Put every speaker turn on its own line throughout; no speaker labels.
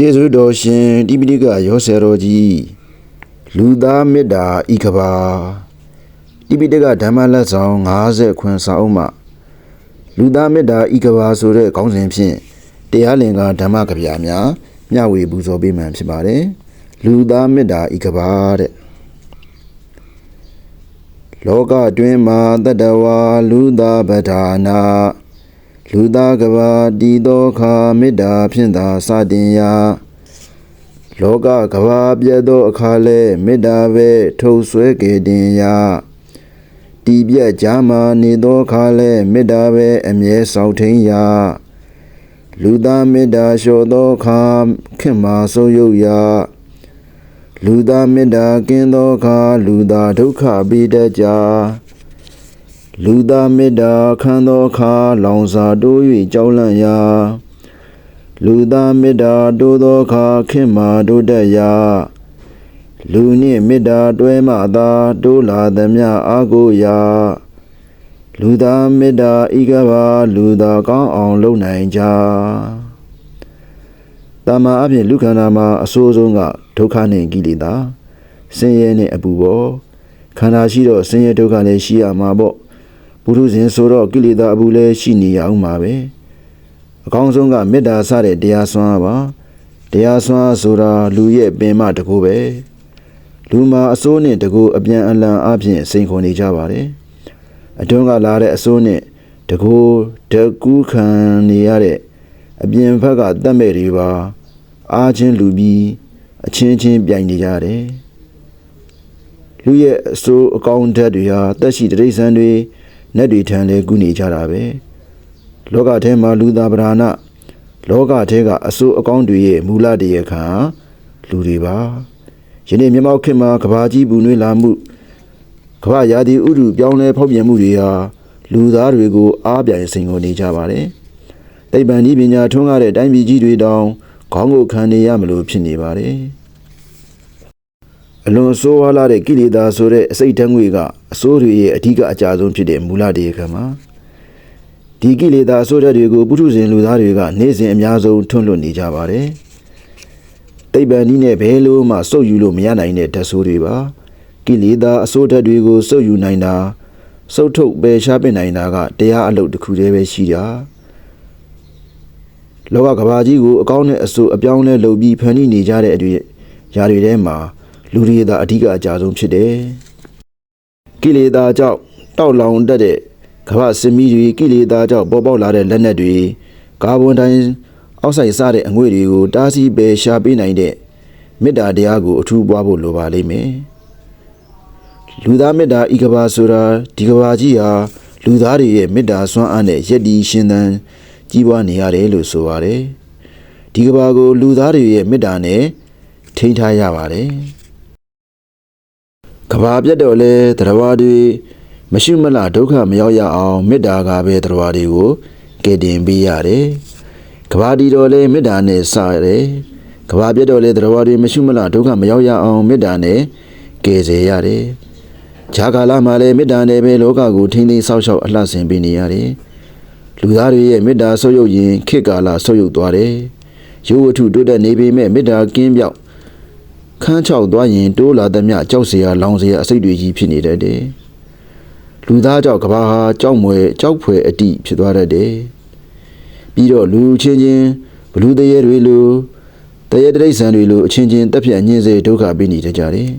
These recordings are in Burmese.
ကျေးဇူးတော်ရှင်တိပိဋကရောဆယ်တော်ကြီးလူသားမေတ္တာဤကဘာတိပိဋကဓမ္မလက်ဆောင်50ခွန်စာအုပ်မှလူသားမေတ္တာဤကဘာဆိုတဲ့ခေါင်းစဉ်ဖြင့်တရားလင်္ကာဓမ္မကဗျာများမျှဝေပူဇော်ပေးမှန်ဖြစ်ပါတယ်လူသားမေတ္တာဤကဘာတဲ့လောကတွင်မှာတတ္တဝါလူသားပဓာနာ လူသားကဘာတည်သောခါမေတ္တာဖြင့်သာစတင်ရာလောကကဘာပြတ်သောအခါလဲမေတ္တာပဲထုတ်ဆွဲကေတင်ရာတည်ပြတ်ကြမှာနေသောခါလဲမေတ္တာပဲအမြဲဆောင်ထိန်ရာလူသားမေတ္တာလျှော်သောခါခင်မာဆိုးရုပ်ရာလူသားမေတ္တာကင်းသောခါလူသားဒုက္ခပြီးတတ်ကြ လူသားမေတ္တာခံသောအခါလောင်စာတိုး၍ကြောက်လန့်ရာလူသားမေတ္တာတိုးသောအခါခင်မာတိုးတက်ရာလူနှင့်မေတ္တာတွဲမှသာတိုးလာသည်မြအာကိုရာလူသားမေတ္တာဤကဘာလူသားကောင်းအောင်လုပ်နိုင်ကြတာမန်အပြင်လူခန္ဓာမှာအဆိုးဆုံးကဒုက္ခနှင့်ကိလေသာဆင်းရဲနှင့်အပူပေါ့ခန္ဓာရှိတော့ဆင်းရဲဒုက္ခလည်းရှိရမှာပေါ့ ပုရုဇဉ်ဆိုတော့ကိလေသာအဘူးလည်းရှိနေရအောင်ပါပဲအကောင်းဆုံးကမေတ္တာစတဲ့တရားစွမ်းပါတရားစွမ်းဆိုတာလူရဲ့ပင်မတကူပဲလူမှာအစိုးနဲ့တကူအပြန်အလှန်အပြင်စိန်ခေါ်နေကြပါတယ်အတွင်းကလာတဲ့အစိုးနဲ့တကူတကူခံနေရတဲ့အပြင်ဘက်ကတတ်မဲ့တွေပါအားချင်းလူပြီးအချင်းချင်းပြိုင်နေကြတယ်လူရဲ့အစိုးအကောင်းဓာတ်တွေဟာတက်ရှိတိရစ္ဆာန်တွေ နတ်တွေထံလဲကုနေကြတာပဲလောကထဲမှာလူသားပဓာနာလောကထဲကအဆိုးအကောင်းတွေရဲ့မူလတရားခံလူတွေပါယနေ့မြမောက်ခင်မှာကဘာကြီးပူနွေးလာမှုကဘာရာသီဥတုပြောင်းလဲဖောက်ပြန်မှုတွေဟာလူသားတွေကိုအားပြိုင်စိန်ခေါ်နေကြပါတယ်တိဗ္ဗံဤပညာထွန်းကားတဲ့တိုင်းပြည်ကြီးတွေတောင်ခေါင်းကိုခံနေရမလို့ဖြစ်နေပါတယ် အလွန်ဆိုးဝါးလာတဲ့ကိလေသာဆိုတဲ့အစိတ်တန်းငွေကအစိုးတွေရဲ့အဓိကအကြဆုံးဖြစ်တဲ့မူလတရားခံမှာဒီကိလေသာအစိုးတဲ့တွေကိုပုထုဇဉ်လူသားတွေကနေ့စဉ်အများဆုံးထွန်းလွတ်နေကြပါတယ်တိဗ္ဗံဤနဲ့ဘယ်လိုမှစုပ်ယူလို့မရနိုင်တဲ့ဓာတ်ဆိုးတွေပါကိလေသာအစိုးဓာတ်တွေကိုစုပ်ယူနိုင်တာစုပ်ထုတ်ပယ်ရှားပစ်နိုင်တာကတရားအလုပ်တစ်ခုတည်းပဲရှိတာလောကကဘာကြီးကိုအကောင်းနဲ့အဆိုးအပြောင်းလဲလုပ်ပြီးဖန်တီးနေကြတဲ့အတွေ့ຢာတွေထဲမှာ လူတွေသာအဓိကအကြဆုံးဖြစ်တယ်။ကိလေသာကြောင့်တောက်လောင်တတ်တဲ့ကမ္ဘာစင်မီတွေကိလေသာကြောင့်ပေါ်ပေါက်လာတဲ့လက်နက်တွေကာဗွန်ဒိုင်အောက်ဆိုက်စတဲ့အငွေ့တွေကိုတားဆီးပယ်ရှားပေးနိုင်တဲ့မေတ္တာတရားကိုအထူးပွားဖို့လိုပါလိမ့်မယ်။လူသားမေတ္တာဤကဘာဆိုတာဒီကဘာကြီးဟာလူသားတွေရဲ့မေတ္တာစွမ်းအားနဲ့ယက်တီရှင်သန်ကြီးပွားနေရတယ်လို့ဆိုပါတယ်။ဒီကဘာကိုလူသားတွေရဲ့မေတ္တာနဲ့ထိန်းထားရပါတယ်။က ဘာပြတ်တော့လဲတရားတွေမရှိမလားဒုက္ခမရောက်ရအောင်မေတ္တာကပဲတရားတွေကိုကယ်တင်ပေးရတယ်။ကဘာဒီတော့လဲမေတ္တာနဲ့စရတယ်။ကဘာပြတ်တော့လဲတရားတွေမရှိမလားဒုက္ခမရောက်ရအောင်မေတ္တာနဲ့ကယ်ဆယ်ရတယ်။ဂျာကာလမှာလဲမေတ္တာနဲ့ပဲလောကကိုထိန်းသိမ်းဆောက်ရှောက်အလှဆင်ပေးနေရတယ်။လူသားတွေရဲ့မေတ္တာဆုပ်ယုပ်ရင်ခေတ်ကာလဆုပ်ယုပ်သွားတယ်။ရိုးဝတ္ထုတိုးတက်နေပေမဲ့မေတ္တာကင်းပြောက် ခန်းချောက်သွားရင်တိုးလာသည်မြကြောက်เสียလောင်เสียအစိတ်တွေကြီးဖြစ်နေတတ်တယ်။လူသားကြောင့်ကဘာဟာကြောက်မွယ်ကြောက်ဖွယ်အတိဖြစ်သွားတတ်တယ်။ပြီးတော့လူချင်းချင်းဘလူတရေတွေလိုတရေတိရစ္ဆာန်တွေလိုအချင်းချင်းတက်ပြတ်ညှင်းစေဒုက္ခပေးနေတတ်ကြတယ်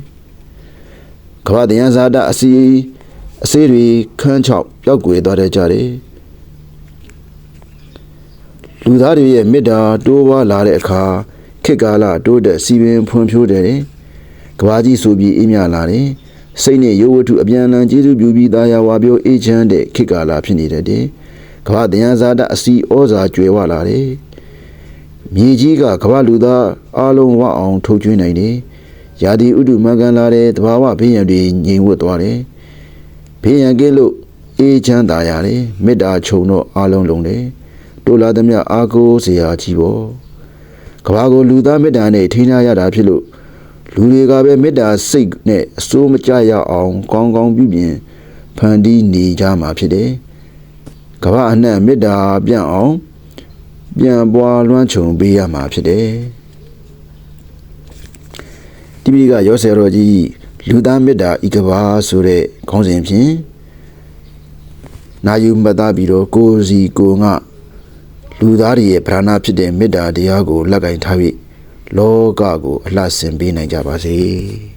။ကဘာတရားဇာတအစီအစေးတွေခန်းချောက်ပျောက်ကွယ်သွားတတ်ကြတယ်။လူသားတွေရဲ့မေတ္တာတိုးပွားလာတဲ့အခါ ခေတ်ကာလတိုးတက်စီပင်ဖွံ့ဖြိုးတယ်။ကဘာကြီးဆိုပြီးအေးမြလာတယ်။စိတ်နဲ့ရုပ်ဝတ္ထုအပြန်အလှန်ကျေးဇူးပြုပြီးသားယာဝါပြောအေးချမ်းတဲ့ခေတ်ကာလဖြစ်နေတတ်တယ်။ကဘာတရားဇာတအစီဩဇာကျွယ်ဝလာတယ်။မြေကြီးကကဘာလူသားအားလုံးဝအောင်ထုတ်ကျွေးနိုင်တယ်။ယာဒီဥဒုမင်္ဂလာတဲ့တဘာဝဘေးရန်တွေငြိမ်ဝတ်သွားတယ်။ဘေးရန်ကင်းလို့အေးချမ်းသာရတယ်။မေတ္တာခြုံတော့အားလုံးလုံးတယ်။တိုလာသမျှအာကိုစရာကြီးပေါ့။ ကဘာကိုလူသားမေတ္တာနဲ့ထိန်းထားရတာဖြစ်လို့လူတွေကပဲမေတ္တာစိတ်နဲ့အစိုးမကြရအောင်ကောင်းကောင်းပြုပြင်ဖန်တီးနေကြမှာဖြစ်တယ်။ကဘာအနှံ့မေတ္တာပြန့်အောင်ပြန်ပွားလွှမ်းခြုံပေးရမှာဖြစ်တယ်။တိပိဋကရောဆယ်တော်ကြီးလူသားမေတ္တာဤကဘာဆိုတဲ့ခေါင်းစဉ်ဖြင့်နာယူမှတ်သားပြီးတော့ကိုယ်စီကိုယ်ငါ လူသားတွေရဲ့ဗราဏဖြစ်တဲ့မေတ္တာတရားကိုလက်ကင်ထားပြီးလောကကိုအလှဆင်ပေးနိုင်ကြပါစေ။